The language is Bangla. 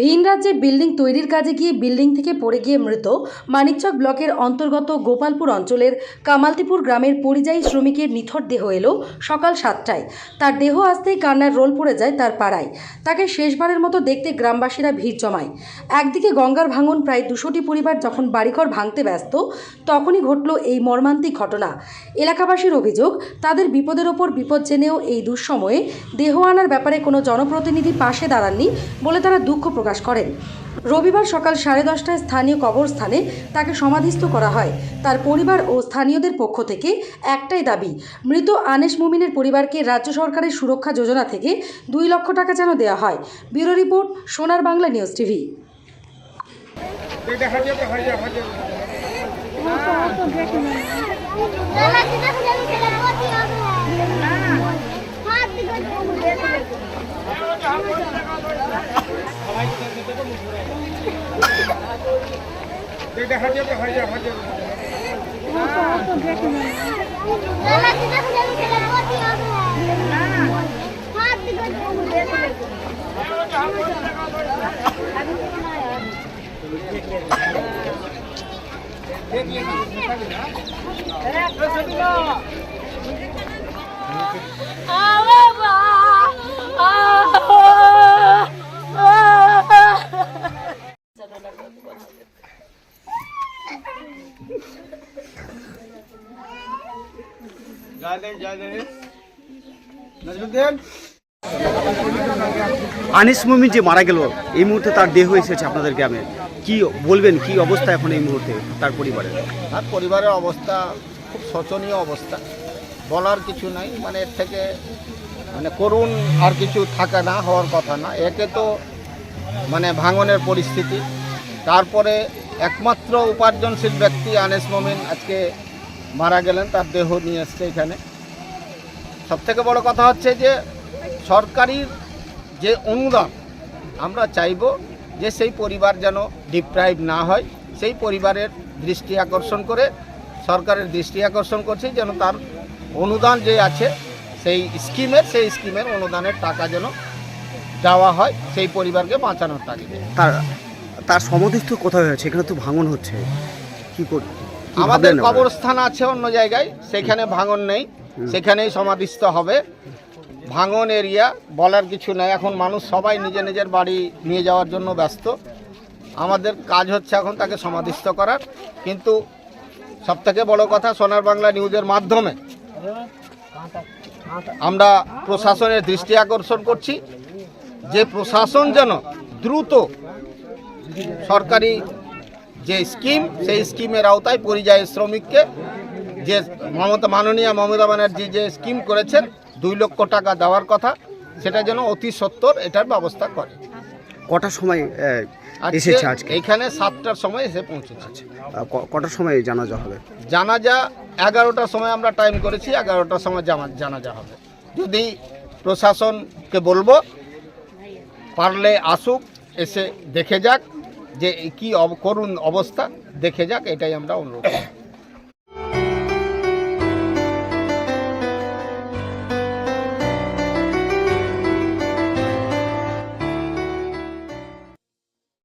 ভিন রাজ্যে বিল্ডিং তৈরির কাজে গিয়ে বিল্ডিং থেকে পড়ে গিয়ে মৃত মানিকচক ব্লকের অন্তর্গত গোপালপুর অঞ্চলের কামালতিপুর গ্রামের পরিযায়ী শ্রমিকের নিথর দেহ এলো সকাল সাতটায়। তার দেহ আসতেই কান্নার রোল পড়ে যায় তার পাড়ায়। তাকে শেষবারের মতো দেখতে গ্রামবাসীরা ভিড় জমায়। একদিকে গঙ্গার ভাঙন প্রায় দুশোটি পরিবার যখন বাড়িঘর ভাঙতে ব্যস্ত, তখনই ঘটল এই মর্মান্তিক ঘটনা। এলাকাবাসীর অভিযোগ, তাদের বিপদের ওপর বিপদ জেনেও এই দুঃসময়ে দেহ আনার ব্যাপারে কোনো জনপ্রতিনিধি পাশে দাঁড়াননি বলে তারা দুঃখ প্রকাশ করেন। রবিবার সকাল সাড়ে দশটায় স্থানীয় কবরস্থানে তাকে সমাধিস্থ করা হয়। তার পরিবার ও স্থানীয়দের পক্ষ থেকে একটাই দাবি মৃত আনেস মুমিনের পরিবারকে রাজ্য সরকারের সুরক্ষা যোজনা থেকে দুই লক্ষ টাকা যেন দেওয়া হয়। ব্যুরো রিপোর্ট সোনার বাংলা নিউজ টিভি। কি দেখো। আমি খেলা করতে হবে হাত দিকে দাদা কি দেখো আমি খেলা করতে হবে হাত দিকে আনিস মুমিন যে মারা গেল, এই মুহূর্তে তার দেহ এসেছে আপনাদের গ্রামে। কি বলবেন, কি অবস্থা এখন এই মুহূর্তে তার পরিবারের? আর পরিবারের অবস্থা খুব শোচনীয় অবস্থা। বলার কিছু নাই মানে এর থেকে মানে করুণ আর কিছু থাকা না, হওয়ার কথা না। একে তো মানে ভাঙনের পরিস্থিতি। তারপরে একমাত্র উপার্জনশীল ব্যক্তি আনেস মমিন আজকে মারা গেলেন, তার দেহ নিয়ে এসছে এখানে। সবথেকে বড় কথা হচ্ছে যে, সরকারির যে অনুদান আমরা চাইব যে সেই পরিবার যেন ডিপ্রাইভ না হয়, সেই পরিবারের দৃষ্টি আকর্ষণ করে, সরকারের দৃষ্টি আকর্ষণ করছে যেন তার অনুদান যে আছে, সেই স্কিমের সেই স্কিমের অনুদানের টাকা যেন দেওয়া হয়, সেই পরিবারকে বাঁচানোর তাগিদে তার তার সমাধিস্থ কোথায় হয়েছে? এখানে তো ভাঙন হচ্ছে। কি কর আমাদের কবরস্থান আছে অন্য জায়গায় সেখানে ভাঙন নেই সেখানেই সমাধিস্থ হবে। ভাঙন এরিয়া বলার কিছু নাই। এখন মানুষ সবাই নিজে নিজের বাড়ি নিয়ে যাওয়ার জন্য ব্যস্ত। আমাদের কাজ হচ্ছে এখন তাকে সমাধিস্থ করার। কিন্তু সবথেকে বড় কথা সোনার বাংলা নিউজের মাধ্যমে আমরা প্রশাসনের দৃষ্টি আকর্ষণ করছি। যে প্রশাসন যেন দ্রুত সরকারি যে স্কিম সেই স্কিমের আওতায় পরিযায়ী শ্রমিককে যে মমতা মাননীয় মমতা ব্যানার্জি যে স্কিম করেছেন দুই লক্ষ টাকা দেওয়ার কথা সেটা যেন অতি সত্তর এটার ব্যবস্থা করে। কটার সময় এসেছে আজকে? এইখানে সাতটার সময় এসে পৌঁছেছে। ক- কটার সময় জানাজা হবে? জানাজা এগারোটার সময় আমরা টাইম করেছি এগারোটার সময় জানাজা হবে। যদি প্রশাসনকে বলব পারলে আসুক এসে দেখে যাক যে কি করুণ অবস্থা দেখে যাক এটাই আমরা অনুরোধ।